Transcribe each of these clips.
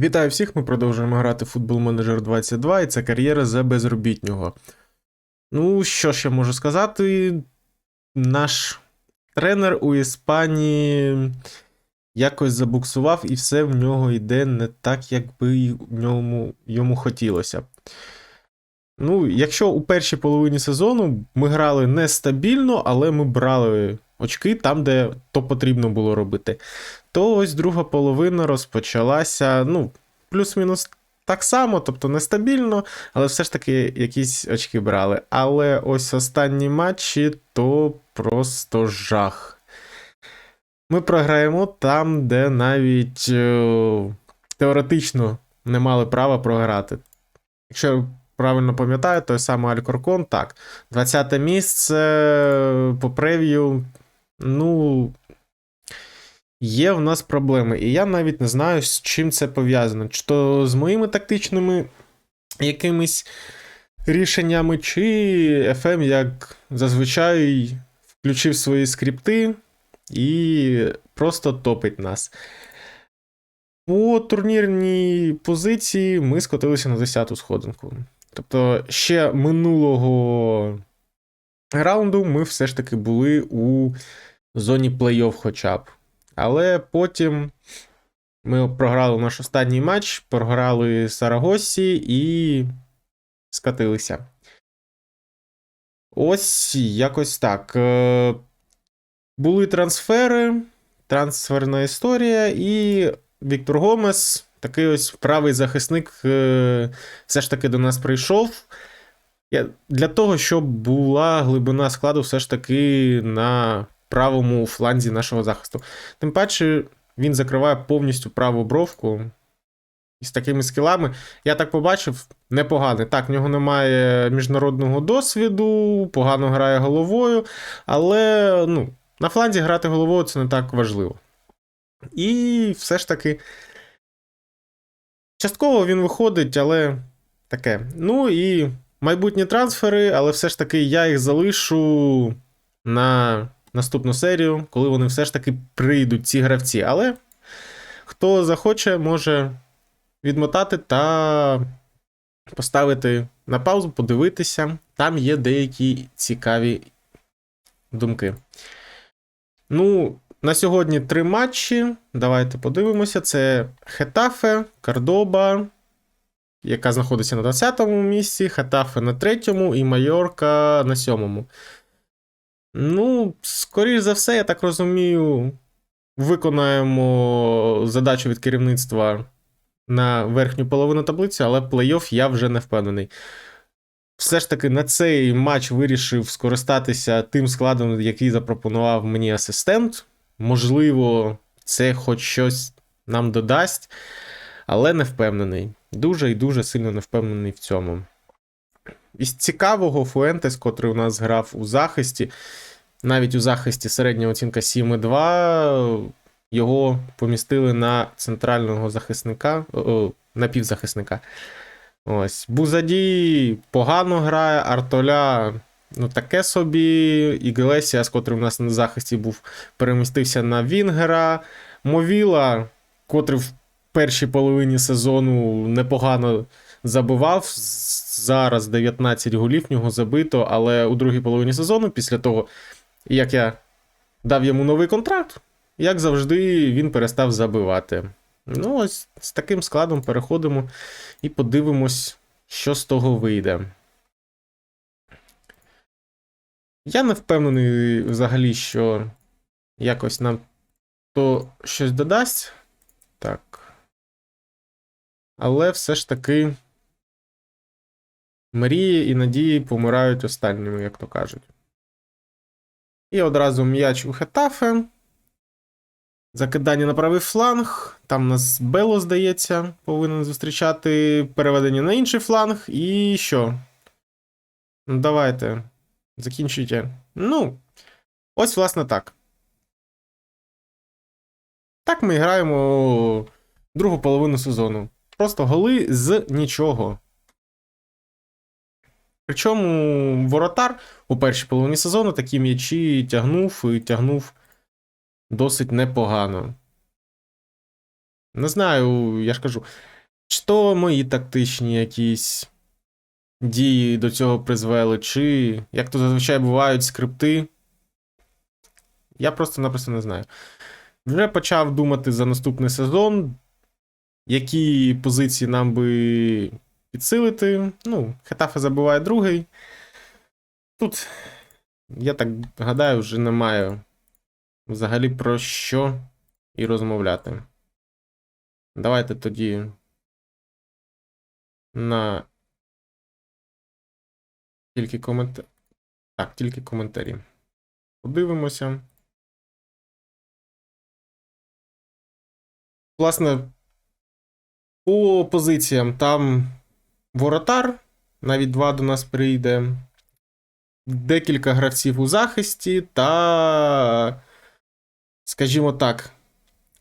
Вітаю всіх! Ми продовжуємо грати Football Manager 22, і це кар'єра за безробітнього. Ну, що я можу сказати? Наш тренер у Іспанії якось забуксував, і все в нього йде не так, як би в ньому, йому хотілося. Ну, якщо у першій половині сезону ми грали нестабільно, але ми брали очки там, де то потрібно було робити то ось друга половина розпочалася, ну, плюс-мінус так само, тобто нестабільно, але все ж таки якісь очки брали. Але ось останні матчі то просто жах. Ми програємо там, де навіть е, теоретично не мали права програти. Якщо правильно пам'ятаю, той самий Алькоркон, так. 20 те місце по прев'ю, ну, Є в нас проблеми, і я навіть не знаю, з чим це пов'язано. Чи то з моїми тактичними якимись рішеннями, чи FM, як зазвичай, включив свої скрипти і просто топить нас. По турнірній позиції ми скотилися на 10-ту сходинку. Тобто, ще минулого раунду ми все ж таки були у зоні плей-офф хоча б. Але потім ми програли наш останній матч, програли Сарагосі і скатилися. Ось якось так. Е, були трансфери, трансферна історія, і Віктор Гомес, такий ось правий захисник, е, все ж таки до нас прийшов. Для того, щоб була глибина складу, все ж таки на правому фланзі нашого захисту. Тим паче, він закриває повністю праву бровку. І з такими скілами, я так побачив, непоганий. Так, в нього немає міжнародного досвіду, погано грає головою, але ну, на фланзі грати головою це не так важливо. І все ж таки. Частково він виходить, але таке. Ну і майбутні трансфери, але все ж таки я їх залишу на наступну серію, коли вони все ж таки прийдуть, ці гравці. Але хто захоче, може відмотати та поставити на паузу, подивитися. Там є деякі цікаві думки. Ну, на сьогодні три матчі. Давайте подивимося: це Хетафе, Кардоба. Яка знаходиться на 20-му місці, Хетафе на 3-му і Майорка на 7-му. Ну, скоріш за все, я так розумію, виконаємо задачу від керівництва на верхню половину таблиці, але плей-офф я вже не впевнений. Все ж таки на цей матч вирішив скористатися тим складом, який запропонував мені асистент. Можливо, це хоч щось нам додасть, але не впевнений. Дуже і дуже сильно не впевнений в цьому. Із цікавого Фуентес, котрий у нас грав у захисті, навіть у захисті середня оцінка 7,2, його помістили на центрального захисника, о, напівзахисника. Ось. Бузаді погано грає, Артоля. Ну, таке собі. Іглесіас, котрий у нас на захисті був, перемістився на Вінгера. Мовіла, котрий в першій половині сезону непогано забивав. Зараз 19 голів в нього забито, але у другій половині сезону, після того, як я дав йому новий контракт, як завжди, він перестав забивати. Ну, ось з таким складом переходимо і подивимось, що з того вийде. Я не впевнений взагалі, що якось нам то щось додасть. Так. Але все ж таки мрії і надії помирають останніми, як то кажуть. І одразу м'яч у Хетафе. Закидання на правий фланг. Там у нас Бело, здається, повинен зустрічати переведення на інший фланг. І що? Ну, давайте. Закінчуйте. Ну, ось, власне, так. Так ми граємо другу половину сезону. Просто голи з нічого. Причому воротар у першій половині сезону такі м'ячі тягнув і тягнув досить непогано. Не знаю, я ж кажу. Чи то мої тактичні якісь дії до цього призвели, чи, як то зазвичай бувають, скрипти. Я просто-напросто не знаю. Вже почав думати за наступний сезон, які позиції нам би підсилити. Ну, Хетафе забиває другий. Тут, я так гадаю, вже немає взагалі про що і розмовляти. Давайте тоді на тільки коментарі. Так, тільки коментарі. Подивимося. Власне, по позиціям там воротар, навіть два до нас прийде. Декілька гравців у захисті та, скажімо так,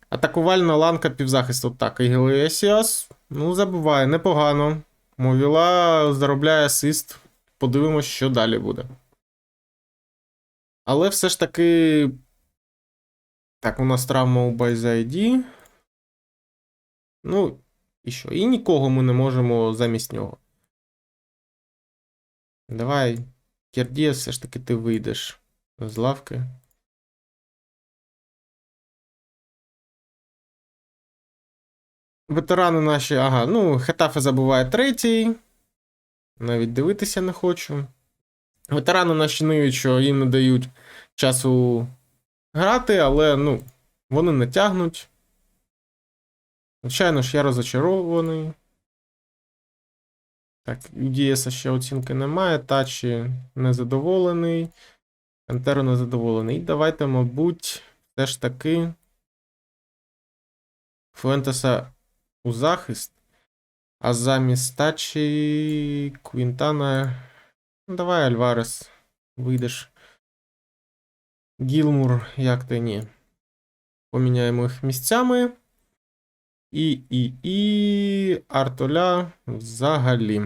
атакувальна ланка півзахисту. Так, Іглесіас, ну, забуває, непогано. Мовіла заробляє асист. Подивимось, що далі буде. Але все ж таки. Так, у нас травма у Байзайді. Ну, і що? І нікого ми не можемо замість нього. Давай, Кердія, все ж таки ти вийдеш з лавки. Ветерани наші, ага, ну, Хетафе забуває третій. Навіть дивитися не хочу. Ветерани наші ниють, що їм не дають часу грати, але ну, вони не тягнуть. Звичайно ж, я розочарований. Так, Дієса ще оцінки немає. Тачі незадоволений. Пантеро незадоволений. І давайте, мабуть, все ж таки. Фуентеса у захист. А замість тачі Квінтана. Ну, давай, Альварес. Вийдеш. Гілмур, як ти ні. Поміняємо їх місцями. І, і, і. Артоля взагалі.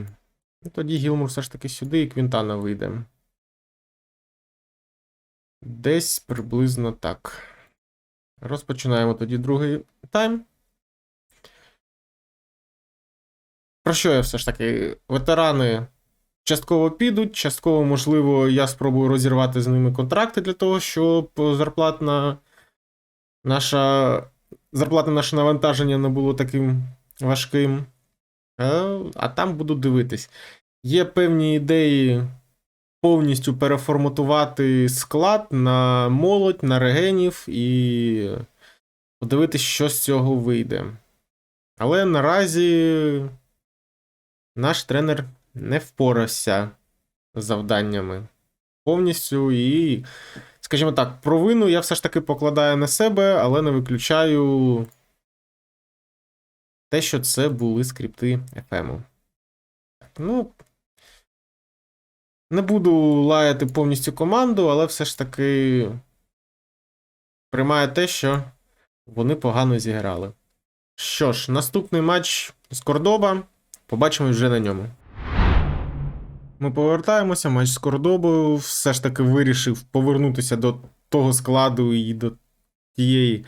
Ну, Тоді Гілмур все ж таки сюди і Квінтана вийде. Десь приблизно так. Розпочинаємо тоді другий тайм. Про що я все ж таки? Ветерани частково підуть, частково, можливо, я спробую розірвати з ними контракти для того, щоб зарплатна наша. Зарплатне наше навантаження не було таким важким. А, а там буду дивитись. Є певні ідеї повністю переформатувати склад на молодь, на регенів і подивитись, що з цього вийде. Але наразі наш тренер не впорався з завданнями повністю. І, скажімо так, провину я все ж таки покладаю на себе, але не виключаю те, що це були скрипти FM. Ну. Не буду лаяти повністю команду, але все ж таки приймаю те, що вони погано зіграли. Що ж, наступний матч з Кордоба. Побачимось вже на ньому. Ми повертаємося. Матч з Кордобою. Все ж таки вирішив повернутися до того складу і до тієї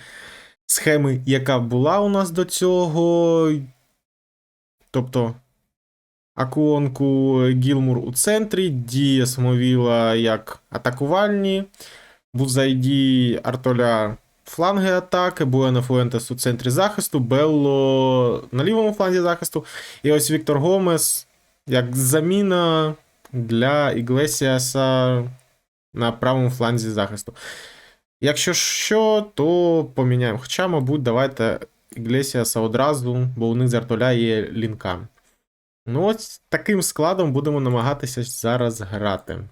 схеми, яка була у нас до цього. Тобто. Акуонку Гілмур у центрі, Дієс Мовіла як атакувальні, Бузайді Артоля фланги атаки, Буена Фуентес у центрі захисту, Белло на лівому фланзі захисту. І ось Віктор Гомес як заміна для Іглесіаса на правому фланзі захисту. Якщо що, то поміняємо. Хоча, мабуть, давайте Іглесіаса одразу, бо у них з є лінка. Ну, ось таким складом будемо намагатися зараз грати.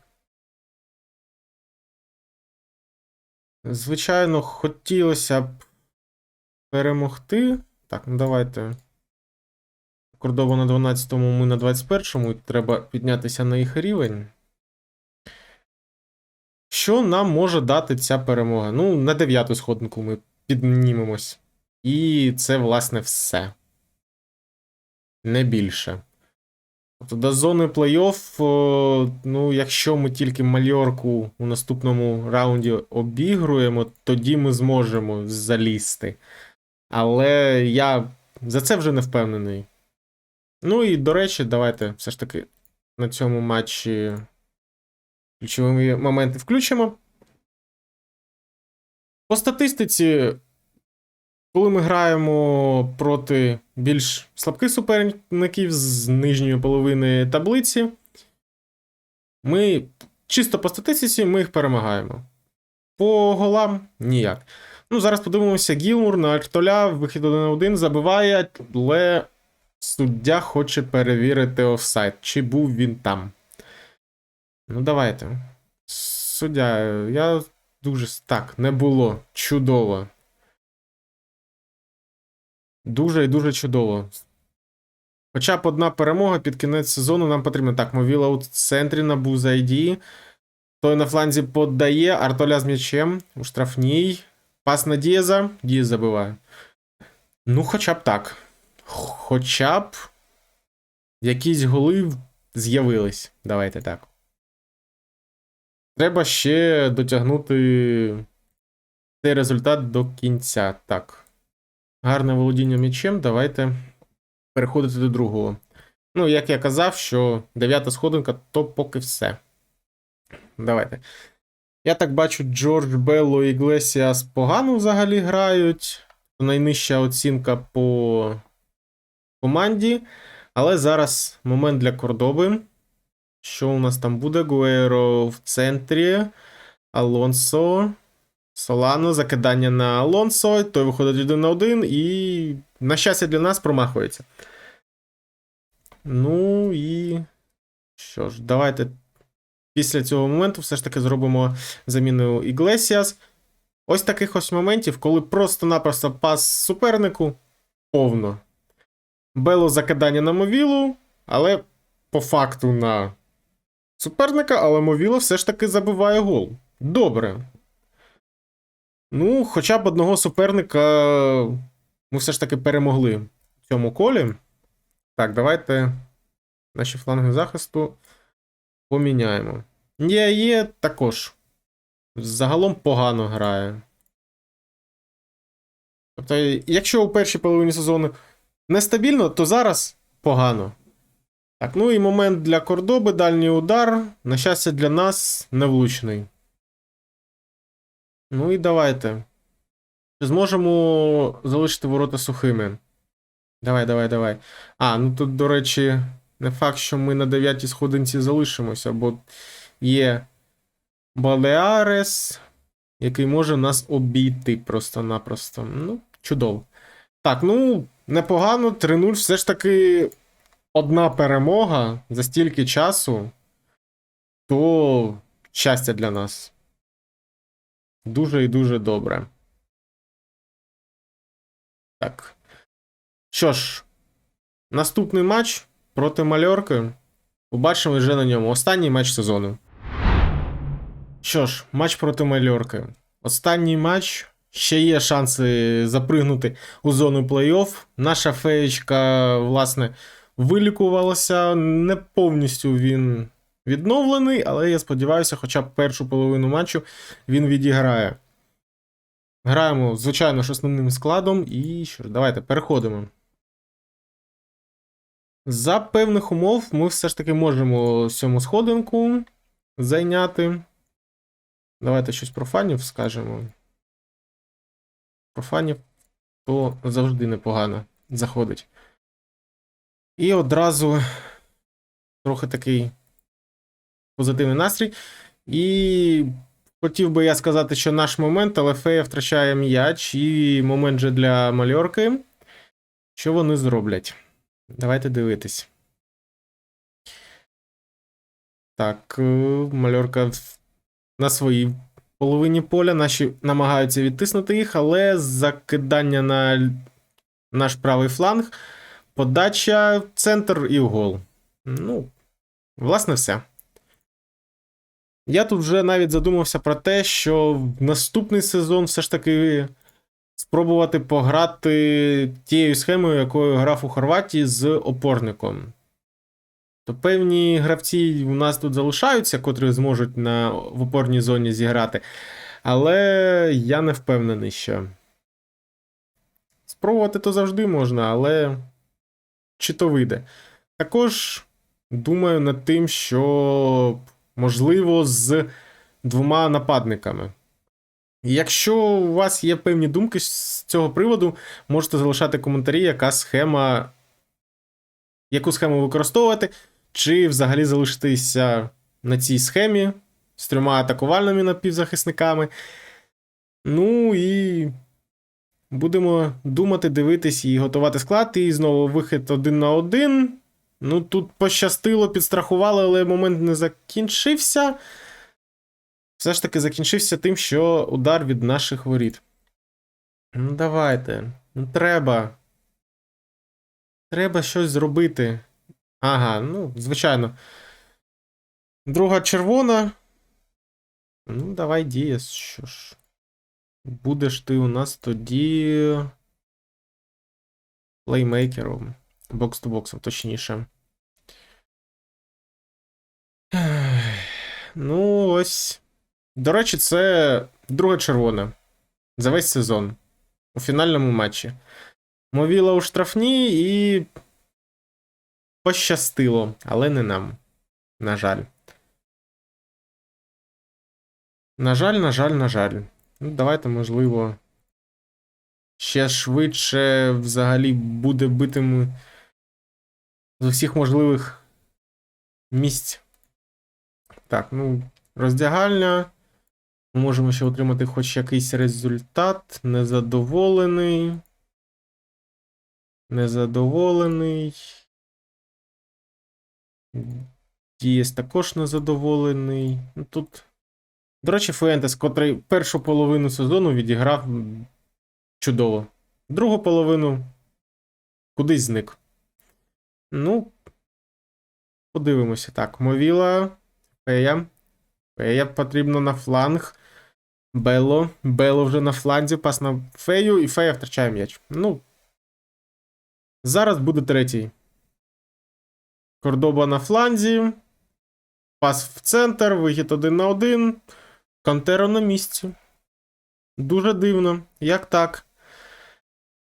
Звичайно, хотілося б перемогти. Так, ну давайте. Кордово на 12-му, ми на 21-му, і треба піднятися на їх рівень. Що нам може дати ця перемога? Ну, на 9-ту сходинку ми піднімемось. І це, власне, все. Не більше. Тобто до зони плей-офф, ну, якщо ми тільки мальорку у наступному раунді обігруємо, тоді ми зможемо залізти. Але я за це вже не впевнений. Ну і до речі, давайте все ж таки на цьому матчі ключові моменти включимо. По статистиці, коли ми граємо проти більш слабких суперників з нижньої половини таблиці, ми чисто по статистиці ми їх перемагаємо. По голам ніяк. Ну, зараз подивимося, Гілмур на Артоля, вихід 1 на 1 забиває, але суддя хоче перевірити офсайд, чи був він там. Ну, давайте. Суддя, я дуже. Так, не було. Чудово. Дуже і дуже чудово. Хоча б одна перемога під кінець сезону нам потрібна. Так, Мовіла у центрі на Бузайді. Той на фланзі подає, Артоля з м'ячем у штрафній. Пас на Дієза. Дієз забиває. Ну, хоча б так. Хоча б якісь голи з'явились. Давайте так. Треба ще дотягнути цей результат до кінця. Так. Гарне володіння м'ячем. Давайте переходити до другого. Ну, як я казав, що дев'ята сходинка, то поки все. Давайте. Я так бачу, Джордж Белло і Іглесіас погано взагалі грають. Найнижча оцінка по команді. Але зараз момент для Кордоби. Що у нас там буде? Гуеро в центрі. Алонсо. Солано, закидання на Алонсо. Той виходить один на один і, на щастя, для нас промахується. Ну і. Що ж, давайте після цього моменту все ж таки зробимо заміну Іглесіас. Ось таких ось моментів, коли просто-напросто пас супернику повно. Бело закидання на Мовілу, але по факту на суперника, але Мовіло все ж таки забиває гол. Добре. Ну, хоча б одного суперника ми все ж таки перемогли в цьому колі. Так, давайте наші фланги захисту поміняємо. Є, є також. Загалом погано грає. Тобто, якщо у першій половині сезону нестабільно, то зараз погано. Так, ну і момент для Кордоби, дальній удар. На щастя, для нас невлучний. Ну і давайте. Чи зможемо залишити ворота сухими? Давай, давай, давай. А, ну тут, до речі, не факт, що ми на дев'ятій сходинці залишимося, бо є Балеарес, який може нас обійти просто-напросто. Ну, чудово. Так, ну, непогано. 3-0. Все ж таки одна перемога за стільки часу. То щастя для нас. Дуже і дуже добре. Так. Що ж, наступний матч проти Мальорки. Побачимо вже на ньому. Останній матч сезону. Що ж, матч проти Мальорки. Останній матч. Ще є шанси запригнути у зону плей-офф. Наша феєчка, власне, вилікувалася. Не повністю він відновлений, але я сподіваюся, хоча б першу половину матчу він відіграє. Граємо, звичайно, ж основним складом. І що ж, давайте переходимо. За певних умов ми все ж таки можемо сьому сходинку зайняти. Давайте щось про фанів скажемо. Про фанів то завжди непогано заходить. І одразу трохи такий позитивний настрій. І хотів би я сказати, що наш момент, але Фея втрачає м'яч, і момент же для мальорки. Що вони зроблять? Давайте дивитись. Так, е, мальорка на своїй половині поля. Наші намагаються відтиснути їх, але закидання на наш правий фланг, подача, центр і гол. Ну, власне, все. Я тут вже навіть задумався про те, що в наступний сезон все ж таки спробувати пограти тією схемою, якою грав у Хорватії з опорником. То певні гравці у нас тут залишаються, котрі зможуть на, в опорній зоні зіграти. Але я не впевнений, що. Спробувати то завжди можна, але чи то вийде. також думаю над тим, що можливо з двома нападниками. Якщо у вас є певні думки з цього приводу, можете залишати коментарі, яка схема, яку схему використовувати, чи взагалі залишитися на цій схемі з трьома атакувальними напівзахисниками. Ну і будемо думати, дивитись і готувати склад. І знову вихід один на один. Ну, тут пощастило, підстрахували, але момент не закінчився. Все ж таки закінчився тим, що удар від наших воріт. Ну, давайте. Ну, треба. Треба щось зробити. Ага, ну, звичайно. Друга червона. Ну, давай Дієс, що ж. Будеш ти у нас тоді. Плеймейкером. Бокс-то-боксом, точніше. Ну, ось. До речі, це друга червона. За весь сезон. У фінальному матчі. Мовіла у штрафні і. Пощастило, але не нам. На жаль. На жаль, на жаль, на жаль. Ну, давайте, можливо. Ще швидше взагалі буде битими з усіх можливих місць. Так, ну, роздягальня. Ми можемо ще отримати хоч якийсь результат. Незадоволений. Незадоволений. Дієс також незадоволений. Ну, тут. До речі, Фуентес, котрий першу половину сезону відіграв чудово. Другу половину кудись зник. Ну, подивимося. Так, Мовіла. Фея. Фея потрібно на фланг. Бело. Бело вже на фланзі. Пас на фею, і фея втрачає м'яч. Ну. Зараз буде третій. Кордоба на фланзі. Пас в центр, вихід один на один. Кантеро на місці. Дуже дивно. Як так?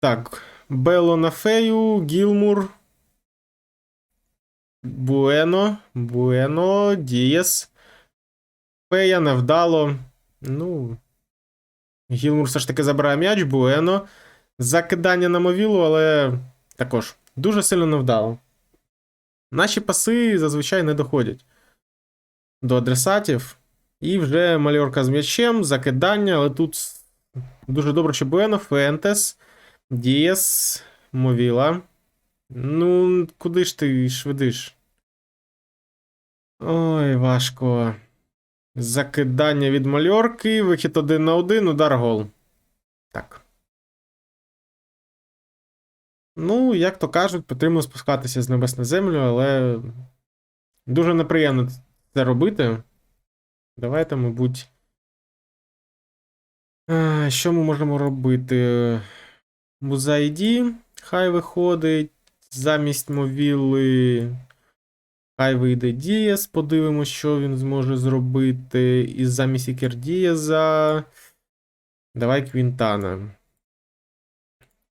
Так. Бело на фею, Гілмур. Буено. Буено. Дієс. Фея невдало. Ну. Гілмур все ж таки забирає м'яч, Буено. Закидання на мовілу, але також дуже сильно невдало. Наші паси зазвичай не доходять до адресатів. І вже мальорка з м'ячем, закидання, але тут дуже добре, що Буено, Фентес, Дієс, Мовіла. Ну, куди ж ти швидиш? Ой, важко. Закидання від мальорки, вихід один на один, удар гол. Так. Ну, як то кажуть, потрібно спускатися з небес на землю, але дуже неприємно це робити. Давайте, мабуть. Що ми можемо робити? Музайді хай виходить. Замість мовіли. Хай вийде Дієс, подивимось, що він зможе зробити. І замість Ікердієза. Давай Квінтана.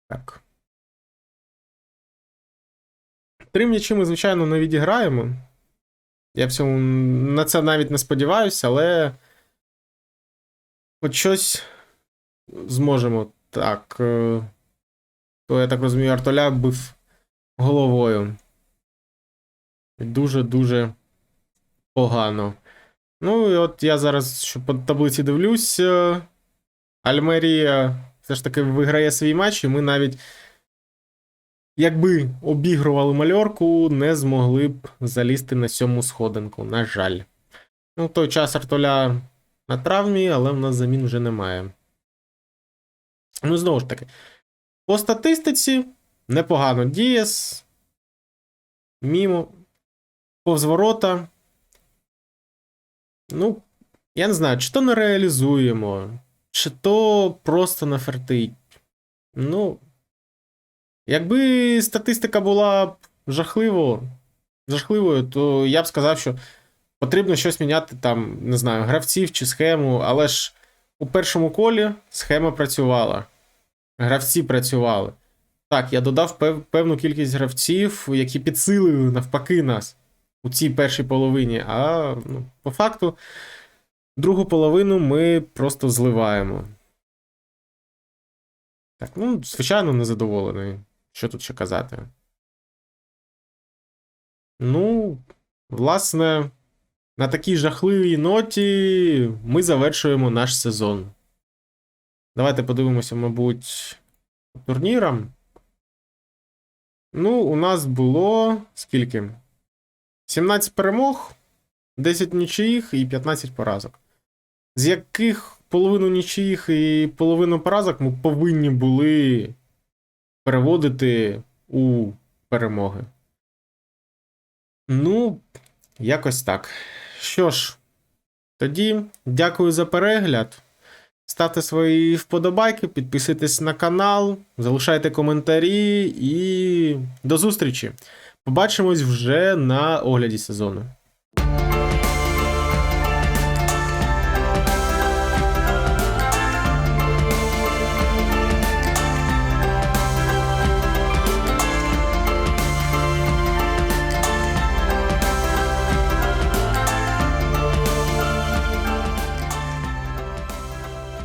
Так. Три м'ячі ми, звичайно, не відіграємо. Я в цьому на це навіть не сподіваюся, але. Хоч щось зможемо. Так. е, То, я так розумію, Артоля бив головою. Дуже-дуже погано. Ну, і от я зараз що по таблиці дивлюсь. е, Альмерія все ж таки виграє свій матч, і ми навіть. Якби обігрували мальорку, не змогли б залізти на сьому сходинку, на жаль. Ну, в той час Артоля на травмі, але в нас замін вже немає. Ну, знову ж таки, по статистиці непогано Дієс. Мімо. Повз ворота. Ну, я не знаю, чи то не реалізуємо, чи то просто нафертить. Ну. Якби статистика була жахливо, жахливою, то я б сказав, що потрібно щось міняти там, не знаю, гравців чи схему, але ж у першому колі схема працювала. Гравці працювали. Так, я додав пев- певну кількість гравців, які підсилили навпаки нас у цій першій половині. А ну, по факту, другу половину ми просто зливаємо. Так, ну, звичайно, незадоволений. Що тут ще казати? Ну, власне, на такій жахливій ноті ми завершуємо наш сезон. Давайте подивимося, мабуть, по турнірам. Ну, у нас було скільки? 17 перемог, 10 нічиїх і 15 поразок. З яких половину нічиїх і половину поразок ми повинні були переводити у перемоги. Ну, якось так. Що ж, тоді дякую за перегляд. Ставте свої вподобайки, підписуйтесь на канал, залишайте коментарі і до зустрічі. Побачимось вже на огляді сезону.